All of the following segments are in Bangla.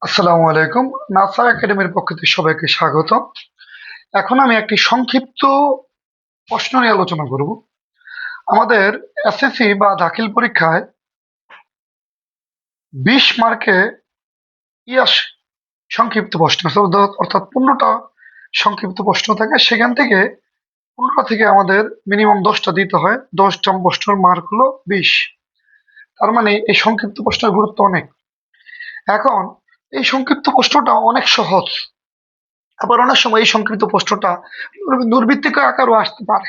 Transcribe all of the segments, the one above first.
আসসালামু আলাইকুম। নাসা একাডেমির পক্ষ থেকে সবাইকে স্বাগত এখন আমি একটি সংক্ষিপ্ত প্রশ্ন নিয়ে আলোচনা করব। আমাদের এসএসসি বা দাখিল পরীক্ষায় বিশ মার্কে ইয়াস সংক্ষিপ্ত প্রশ্ন অর্থাৎ- পনেরোটা সংক্ষিপ্ত প্রশ্ন থাকে। সেখান থেকে পনেরোটা থেকে আমাদের মিনিমাম দশটা দিতে হয়। দশটা প্রশ্নের মার্ক হলো বিশ। তার মানে এই সংক্ষিপ্ত প্রশ্নের গুরুত্ব অনেক। এখন এই সংক্ষিপ্ত প্রশ্নটা অনেক সহজ। আবার অনেক সময় এই সংক্ষিপ্ত প্রশ্নটা দুর্বৃত্তিক আকারও আসতে পারে।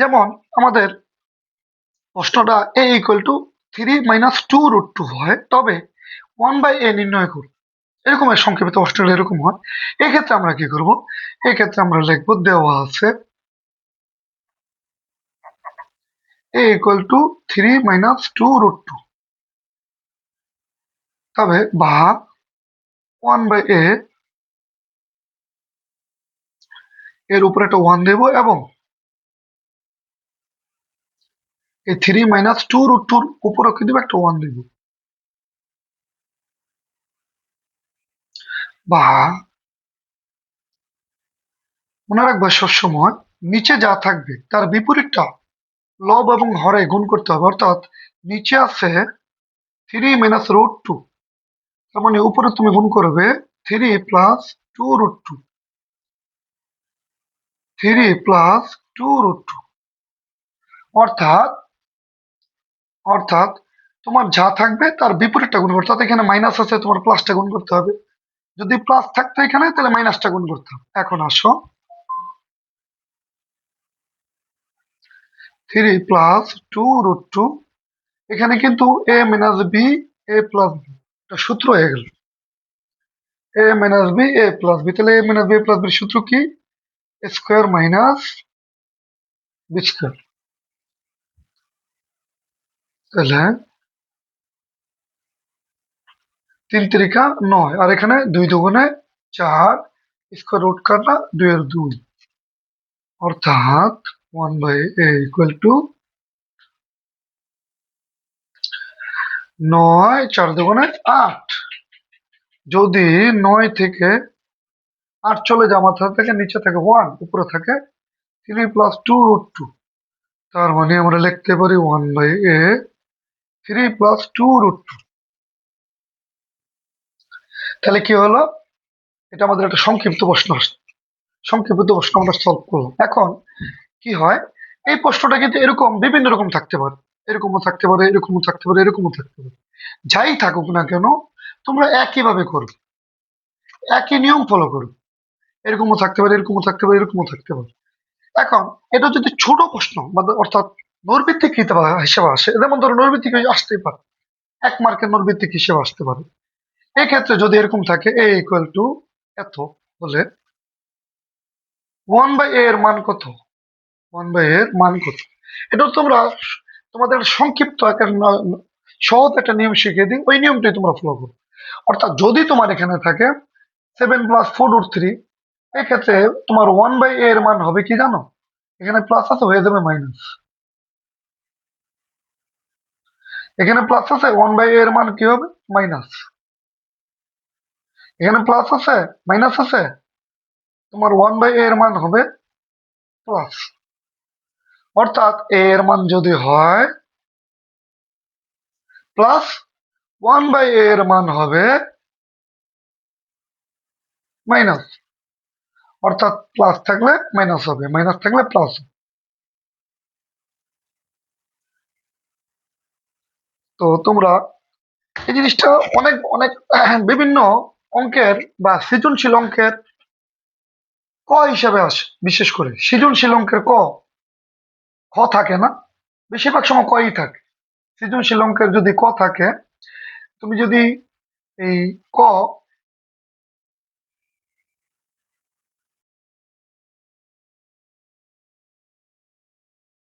যেমন আমাদের প্রশ্নটা A equal to three minus two root two হয়, তবে ওয়ান বাই এ নির্ণয় করুন। এরকম সংক্ষিপ্ত প্রশ্নটা এরকম হয়। এক্ষেত্রে আমরা কি করব? এক্ষেত্রে আমরা লিখব দেওয়া আছে A equal to three minus two root two তবে বা ওয়ান বাই এ এর উপরে একটা ওয়ান দেব এবং এই থ্রি মাইনাস টু রুট টুর উপরে কি দেবো? একটা ওয়ান দেব। বা মনে রাখবে সবসময় নিচে যা থাকবে তার বিপরীতটা লব এবং হরে গুণ করতে হবে। অর্থাৎ নিচে আছে থ্রি মাইনাস রুট টু তার মানে উপরে তুমি গুণ করবে three plus two root two three plus two root two অর্থাৎ অর্থাৎ তোমার যা থাকবে তার বিপরীতটা গুণ করতে হবে। এখানে মাইনাস আছে, তোমার প্লাসটা গুণ করতে হবে। যদি প্লাস থাকতো এখানে, তাহলে মাইনাসটা গুণ করতে হবে। এখন আসো। Three plus two root two এখানে কিন্তু A minus B A plus B এটা সূত্র হয়ে গেল A minus B A plus B তাহলে এ মাইনাস বি প্লাস বির সূত্র কি স্কোয়ার মাইনাস বি স্কোয়ার তাহলে তিন তিরিকা নয় আর এখানে দুই দুগুণে চার স্কোয়ার রুট কাটা দুই এর দুই অর্থাৎ one by A equal to নয়, চার দুগুণে আট। যদি নয় থেকে আট চলে যায় মাথা থেকে নিচে থাকে ওয়ান উপরে থাকে three plus two root two তার মানে আমরা লিখতে পারি one by A three plus two root two তাহলে কি হলো? এটা আমাদের একটা সংক্ষিপ্ত প্রশ্ন সংক্ষিপ্ত প্রশ্ন আমরা সলভ করলাম। এখন কি হয়? এই প্রশ্নটা কিন্তু এরকম, বিভিন্ন রকম থাকতে পারে। এরকমও থাকতে পারে, এরকমও থাকতে পারে, এরকমও থাকতে পারে। যাই থাকুক না কেন, তোমরা একইভাবে করবে। একই নিয়ম ফলো করবে। এরকমও থাকতে পারে, এরকমও থাকতে পারে, এরকমও থাকতে পারে। এখন, এটা যদি ছোট প্রশ্ন অর্থাৎ নৈর্ভিত্তিক হিসেবে আসে, যেমন ধরো নৈর্ভিত্তিক আসতেই পারে। এক মার্কের নৈর্ভিত্তিক হিসেবে আসতে পারে। এক্ষেত্রে যদি এরকম থাকে এ ইকুয়াল টু এত হলে ওয়ান বাই এর মান কত? ওয়ান বাই এর মান কত? এটা তোমরা তোমাদের সংক্ষিপ্ত একটা সহজ একটা নিয়ম শিখিয়ে দিই। ওই নিয়মটাই তোমরা ফলো করো। অর্থাৎ যদি তোমার এখানে থাকে seven plus four root three এক্ষেত্রে তোমার ওয়ান বাই এর মান হবে কি জানো? এখানে প্লাস আছে, হয়ে যাবে মাইনাস এখানে প্লাস আছে ওয়ান বাই এর মান কি হবে? মাইনাস এখানে প্লাস আছে মাইনাস আছে, তোমার ওয়ান বাই এর মান হবে প্লাস অর্থাৎ এ এর মান যদি হয় প্লাস ওয়ান বাই এ এর মান হবে মাইনাস অর্থাৎ প্লাস থাকলে মাইনাস হবে মাইনাস থাকলে প্লাস তো তোমরা এই জিনিসটা অনেক অনেক বিভিন্ন অঙ্কের বা সৃজনশীল অঙ্কের ক হিসাবে আসে, বিশেষ করে সৃজনশীল অঙ্কের ক। খ থাকে না, বেশিরভাগ সময় কই থাকে। সৃজনশীল অঙ্কের যদি ক থাকে, তুমি যদি এই ক